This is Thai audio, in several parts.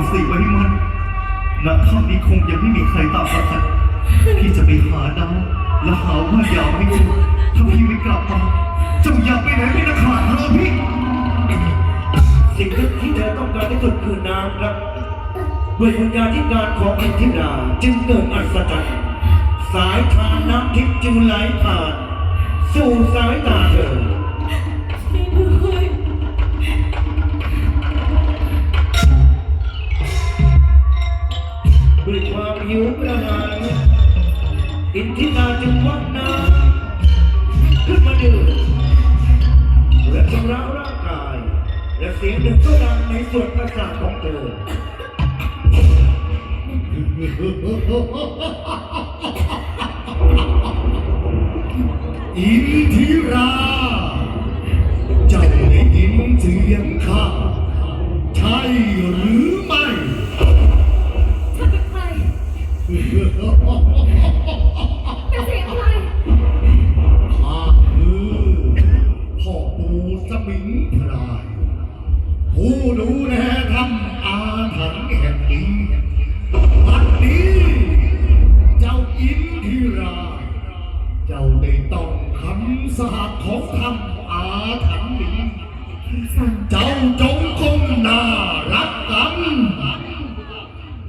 กับสีไว้มันณถ้ำนี้คงยังไม่มีใครตามมาทันพี่จะไปหาดาวและหาว่ายาวให้เจอถ้าพี่ไม่กลับมาเจ้าอยากไปไหนไม่นะขาดรอพี่สิ่งที่เธอต้องการที่สุดคือน้ำครับด้วยวิญญาณที่การของอินทิราจึงเกิดอัศจรรย์สายทานน้ำทิพย์จึงไหลผ่าน สู่สายตาเธอ หิวกระหายอินทิราจึงวัดน้ำขึ้นมาดื่มและชำระร่างกาย และเสียงหนึ่งก็ดังในส่วนประสาทของเธออินทิราเจ้าได้ยินเสียงข้าใช่หรือ เป็นเสียงใครข้าคือพ่อปู่สมิงพรายผู้ดูแลทำอาถรรพ์แห่งนี้บัดนี้ เจ้าอินทิรา เจ้าได้ต้องคำสาปของทำอาถรรพ์นี้ เจ้าจงคงน่ารักกัน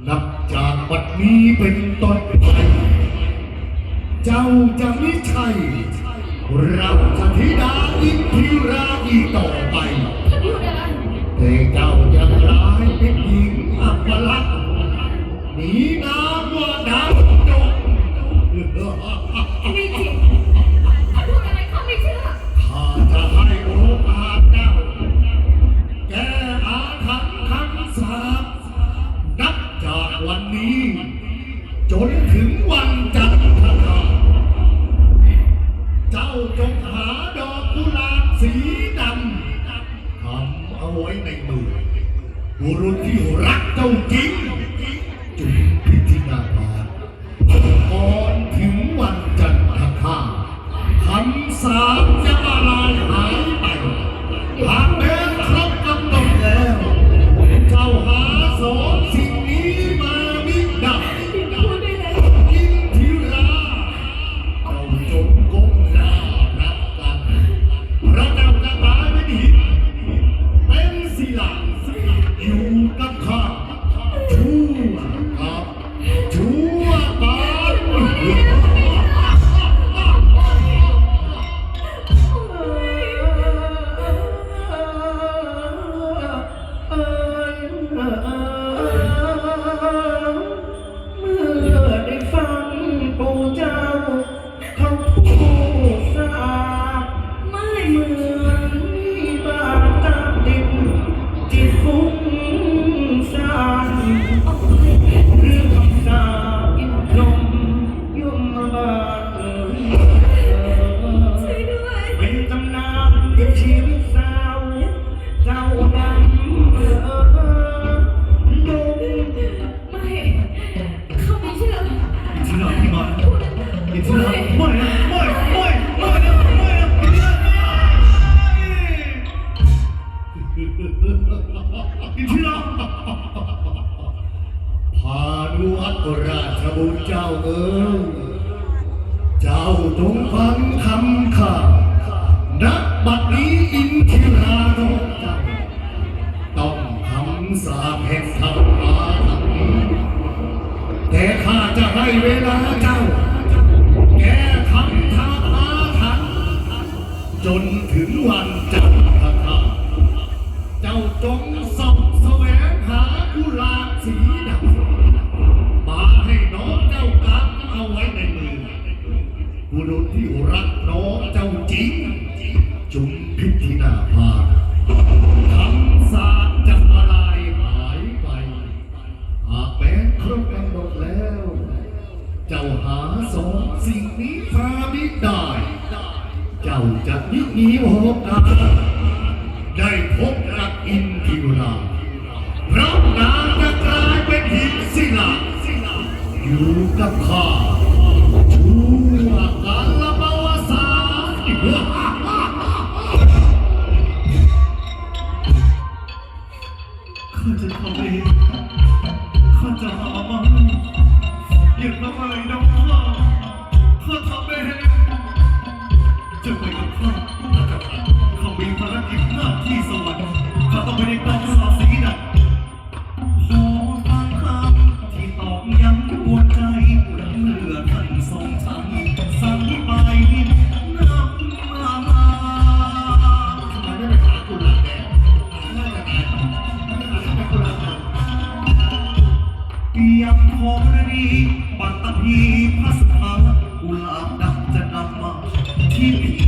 นับจากบัดนี้เป็น ต้นไปเจ้าจะไม่ใช่เราจะธิดาอินทิราอีต่อ บุรุษที่รักเจ้าจริงจุดพิธินาภาก่อนถึงวันจันทร์คราคำสาบ อ พานุวัตรราชบุตรเจ้าเอ๋ยเจ้าจงฟังคำข้านักบัดนี้อินทิราน้องต้องคำสาปแห่งธรรมอาถรรพ์แต่ข้าจะให้เวลาเจ้า นถึงวันจันทร์คาเจ้าจงส่องแสวงหากุหลาบสีดำมาให้น้องเจ้ากำเอาไว้ในมือบุรุษที่รักน้องเจ้าจริง จุมพิธีนาภาคำสาจะมาลายหายไปหากแม้ครบกำหนดแล้ว เจ้าหาสองสิ่งนี้พาไมิได้ จ้าจะนิมีโอกาได้พบกับอินทิราเพราะนางจะกลายเป็นหินศิลาอยู่กับข้าชั่วกาลปวสานขข้าจะทำเอง ใจเมื่อท่านสองชัยสั่งไปนำมาทำไมไม่ไปหากุหลาบแดงน่าจะตายไม่หาทำไมกุหลาบแดงยังขอรีปัตตภีพัสุธากุหลาบดำจะนำมาที่